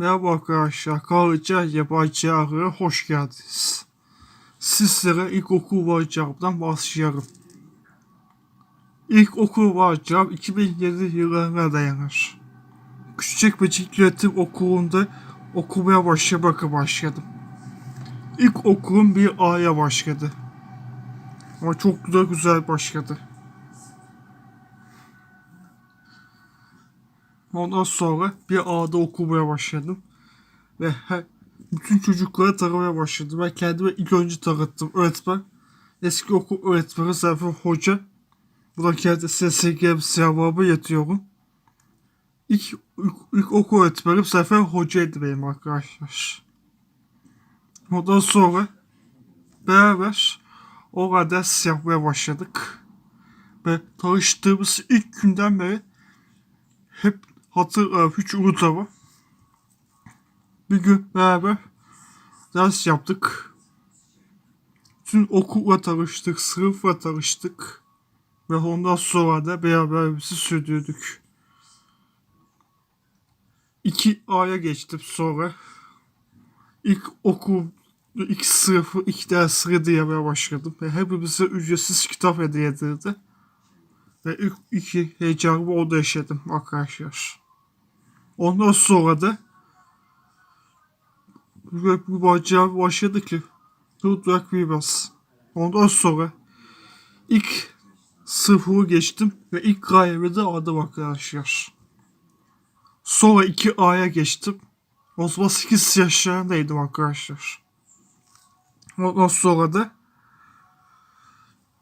Merhaba arkadaşlar, Kalıcı Yabancı Ağrı'ya hoş geldiniz. Sizlere ilkokul varacağımdan başlayalım. İlkokul varacağım 2007 yıllarına dayanır. Küçükçekmece Yönetim Okulu'nda okumaya başlamaya başladım. İlk okulum bir A'ya başladı. Ama çok güzel güzel başladı. Ondan sonra bir A'da okumaya başladım. Ve her, bütün çocukları taramaya başladım. Ben kendime ilk önce tanıttım. Öğretmen, eski okul öğretmeni Zafer Hoca. Buradan kendisine sevgilerimi selamlarımı yatıyorum. İlk, ilk, ilk okul öğretmenim Zafer Hoca'ydı benim arkadaşlar. Ondan sonra beraber orada ders yapmaya başladık. Ve tanıştığımız ilk günden beri hep hatırlarım, hiç unutamam. Bir gün beraber ders yaptık. Tüm okulla tanıştık, sınıfla tanıştık. Ve ondan sonra da beraberimizi sürdürdük. 2 A'ya geçtim sonra. İlk okul, ilk sınıfı, ilk dersleri diyemeye başladım. Ve hepimize ücretsiz kitap hediye edildi. Ve ilk iki heyecanımı orada yaşadım arkadaşlar. Ondan sonra da ve bu macera başladı ki durdurak bilmez. Ondan sonra ilk sıfırı geçtim ve ilk gayemi de aldım arkadaşlar. Sonra 2A'ya geçtim. O zaman 8 yaşlarındaydım arkadaşlar. Ondan sonra da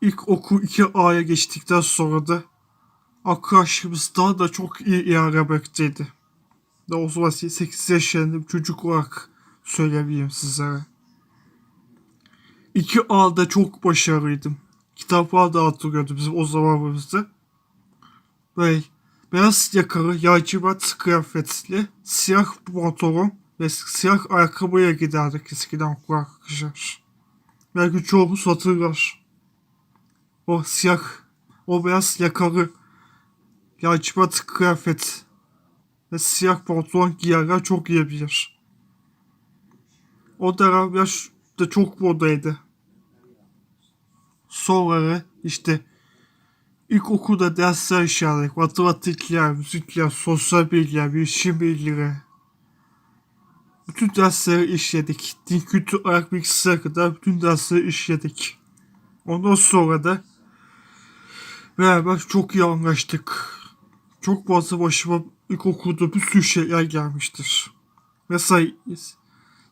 ilk okul 2A'ya geçtikten sonra da arkadaşımız daha da çok iyi ilerlemekteydi. Da o zaman 8 yaşlarında bir çocuk olarak söyleyebilirim sizlere. 2A'da çok başarılıydım. Kitaplar da hatırlıyordum bizim o zamanımızda. Böyle beyaz yakalı yaycıbat kıyafetli siyah pantolon ve siyah ayakkabıya giderdik eskiden okula arkadaşlar. Belki çoğumuz hatırlar. O siyah, o beyaz yakalı yaycıbat kıyafet ve siyah pantolon giyerler çok iyi bilir. O dönem yaş da çok modaydı. Sonra işte ilkokulda dersler işledik. Matematikler, müzikler, sosyal bilgiler, bilişim bilgileri. Bütün dersleri işledik. Din kültür ayak bilgisine kadar bütün dersleri işledik. Ondan sonra da beraber çok iyi anlaştık. Çok fazla başıma ilkokulda bir sürü şeyler gelmiştir. Mesela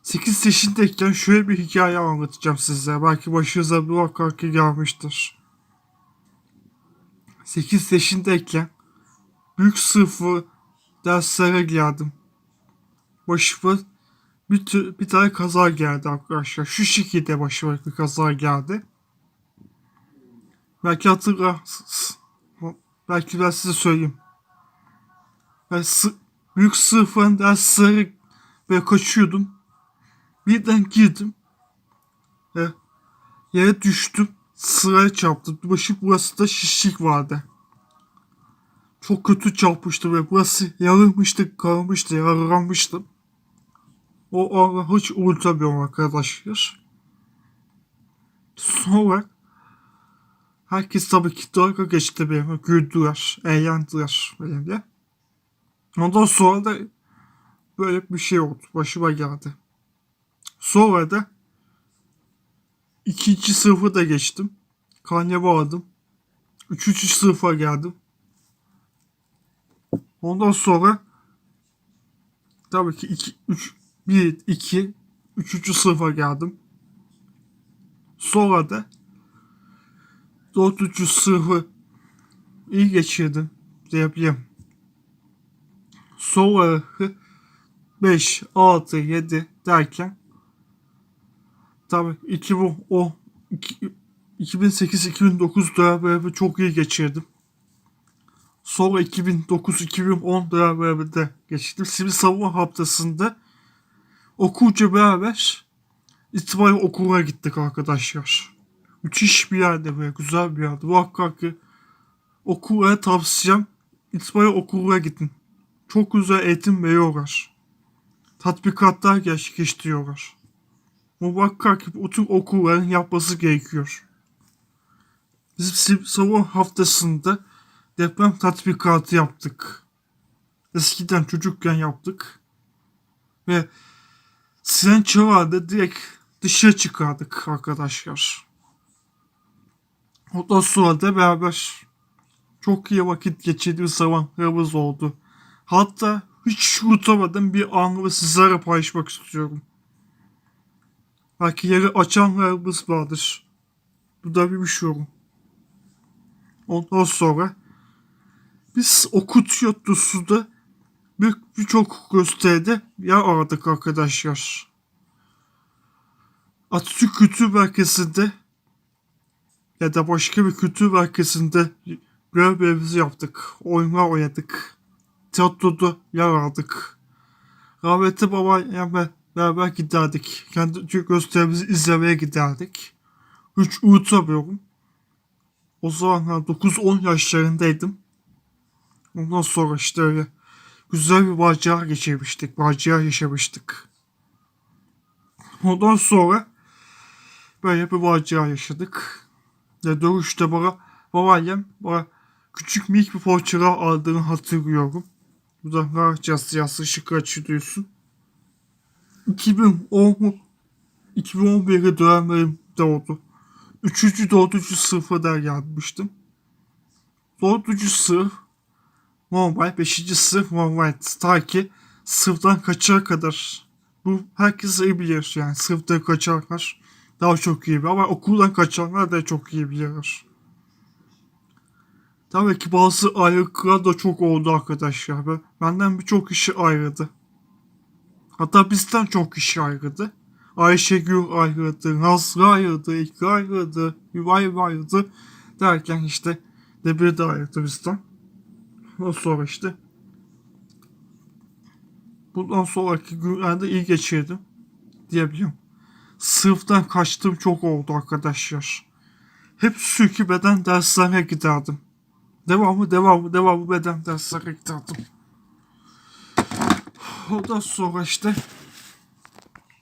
8 yaşındayken şöyle bir hikaye anlatacağım size. Belki başınıza bir vakaki gelmiştir. 8 yaşındayken büyük sınıfı derslere geldim. Başıma bir, tür, bir tane kaza geldi arkadaşlar. Şu şekilde başıma bir kaza geldi. Belki hatırlarsınız. Belki ben size söyleyeyim. Ben sı- büyük sınıfın dersleri ve kaçıyordum. Birden girdim. Ve yere düştüm. Sıraya çarptım. Başı burası da şişlik vardı. Çok kötü çarpmıştı ve burası yarılmıştı, karılmıştı, yaralanmıştım. O anı hiç unutamıyorum arkadaşlar. Sonra herkes tabii ki dalga geçti benimle. Güldüler, eğlendiler benimle. Ondan sonra da böyle bir şey oldu. Başıma geldi. Sonra da ikinci sınıfı da geçtim. Karnemi aldım. Üçüncü sınıfa geldim. Ondan sonra tabii ki 2, 3, 1, 2, 3. sınıfa geldim. Sonra da 4. sınıfı iyi geçirdim diyebilirim. Sonra 5, 6, 7 derken tabii 2010 2008-2009 dönemlerimi çok iyi geçirdim. Sonra 2009-2010 dönemlerinde geçirdim. Sivil savunma haftasında okulca beraber itibari okuluna gittik arkadaşlar. Müthiş bir yerde ve güzel bir yerde. Muhakkak ki okula tavsiyem itibari okuluna gidin. Çok güzel eğitim veriyorlar. tatbikatlar gerçekleştiriyorlar. Muhakkak bu tür okulların yapması gerekiyor. Biz sim- savun haftasında deprem tatbikatı yaptık. Eskiden çocukken yaptık. Ve siren çağırdı direkt dışarı çıkardık arkadaşlar. Ondan sonra da beraber çok iyi vakit geçirdiğimiz zamanlarımız oldu. Hatta hiç unutamadığım bir anı sizlere paylaşmak istiyorum. Belki yeri açanlarımız vardır. Bu da bir olur. Ondan sonra biz okut yurtlusuda bir birçok gösteride yer aradık arkadaşlar. Atatürk Kültür Merkezi'nde ya da başka bir kültür merkezinde görevimizi yaptık. Oyunlar oynadık. Tiyatroda yer aldık. Rahmetli babayla beraber giderdik. Kendi gösterimizi izlemeye giderdik. Hiç unutamıyorum. O zamanlar 9-10 yaşlarındaydım. Ondan sonra işte öyle güzel bir macera geçirmiştik. Macera yaşamıştık. Ondan sonra böyle bir macera yaşadık. Ve dönüşte bana babaannem bana küçük minik bir poğaçalar aldığını hatırlıyorum. Bu da rahatçası yazı şıkkı açılıyorsun. 2010 2011'e dönemlerimde oldu. 3. 4. sınıfa der gelmiştim. 4. sınıf normal, 5. sınıf normal. Ta ki sınıftan kaçana kadar. Bu herkes iyi bilir yani sınıftan kaçanlar daha çok iyi bilir ama okuldan kaçanlar da çok iyi bilirler. Tabii ki bazı ayrılıklar da çok oldu arkadaşlar. Ben- Benden birçok kişi ayrıldı. Hatta bizden çok kişi ayrıldı. Ayşegül ayrıldı, Nazlı ayrıldı, İlk ayrıldı, Hüvay ayrıldı. Derken işte Debir de ayrıldı bizden. Ondan sonra işte bundan sonraki günlerde iyi geçirdim diyebiliyorum. Sınıftan kaçtığım çok oldu arkadaşlar. Hep sürekli beden derslerine giderdim. Devamı devamı devamı beden derslere giderdim. Ondan sonra işte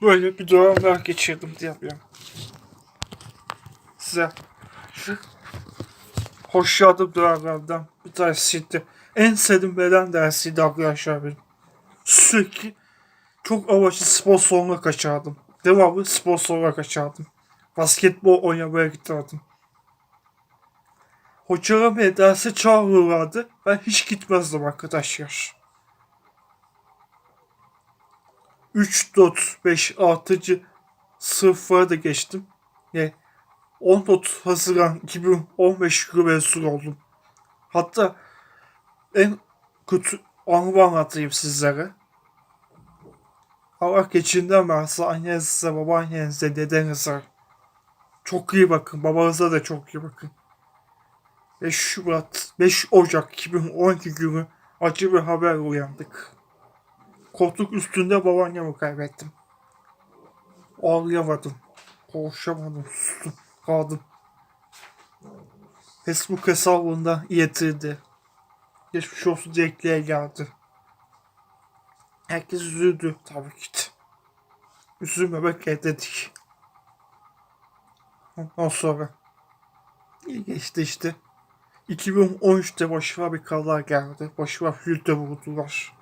böyle bir dönemler geçirdim diyebilirim. Size şu hoşladığım dönemlerden bir tanesiydi. En sevdiğim beden dersiydi arkadaşlar benim. Sürekli çok amaçlı spor salonuna kaçardım. Devamlı spor salonuna kaçardım. Basketbol oynamaya giderdim. Hocalarım beni derse çağırırlardı. Ben hiç gitmezdim arkadaşlar. 3, 4, 5, 6. sınıflara da geçtim. Ne? 14 Haziran 2015 yılı mezun oldum. Hatta en kötü anımı anlatayım sizlere. Allah geçinden versin annenize, babaannenize, dedenize. Çok iyi bakın. Babanıza da çok iyi bakın. 5 Şubat, 5 Ocak 2012 günü acı bir haber uyandık. Koltuk üstünde babaannemi kaybettim. Ağlayamadım. Konuşamadım. Sustum. Kaldım. Facebook hesabında yetirdi. Geçmiş olsun diye geldi. Herkes üzüldü tabii ki. Üzülmemek dedik. Ondan sonra iyi geçti işte. 2013'te başıma bir kaza geldi. Başıma flütle vurdular.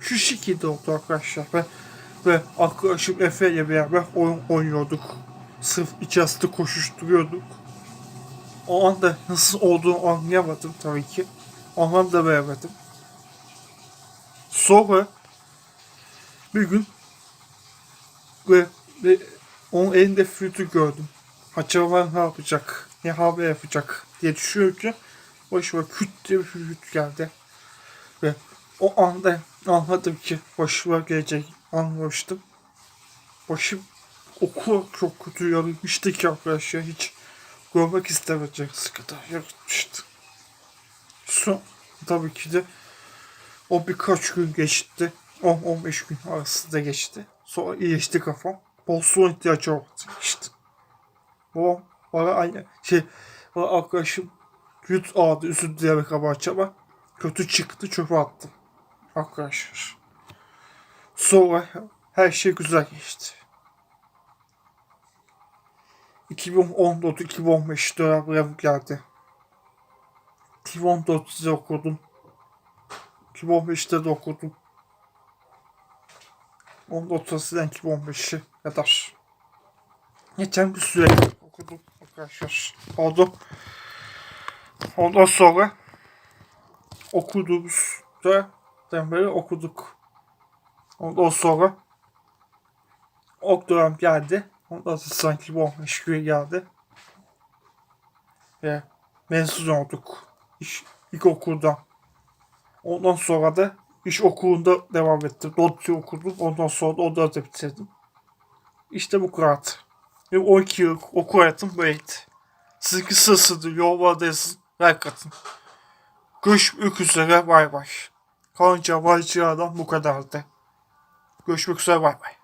Şu şekilde oldu arkadaşlar. Ve, ve arkadaşım Efe ile beraber oyun oynuyorduk. Sırf içerisinde koşuşturuyorduk. O anda nasıl olduğunu anlayamadım tabii ki. Anlam da veremedim. Sonra bir gün ve, ve onun elinde flütü gördüm. Acaba ne yapacak? Ne haber yapacak diye düşünürken başıma küt diye bir flüt geldi. Ve o anda anladım ki başıma gelecek anlamıştım. Başım o kadar çok kötü yarılmıştı ki arkadaşlar hiç görmek istemeyeceğiniz kadar yarılmıştı. Son tabii ki de o birkaç gün geçti. 10-15 gün arasında geçti. Sonra iyileşti kafam. Bolson ihtiyacı oldu işte. Babam bana aynı şey bana arkadaşım yut ağdı üzüldü diyerek haber ama kötü çıktı çöpe attım. Arkadaşlar. Sonra her şey güzel geçti. 2014-2015 dönemlerim geldi. 2014'de okudum. 2015'te de okudum. Onun ortasından 2015'e kadar. Geçen bir süre okudum arkadaşlar. Oldu. Ondan sonra okuduğumuz dönemden beri okuduk. Ondan sonra o dönem geldi. Ondan sonra sanki bu 15 gün geldi. Ve mezun olduk. İş, ilk okulda. Ondan sonra da iş okulunda devam ettim. Dotçu okudum. Ondan sonra da onları da bitirdim. İşte bu kadar. Ve 12 yıl okul hayatım böyleydi. Sizinki sırasıdır. Yollardayız. Like atın. Görüşmek üzere. Bay bay. Kanca Vaycı'dan bu kadardı. Görüşmek üzere. Bay bay.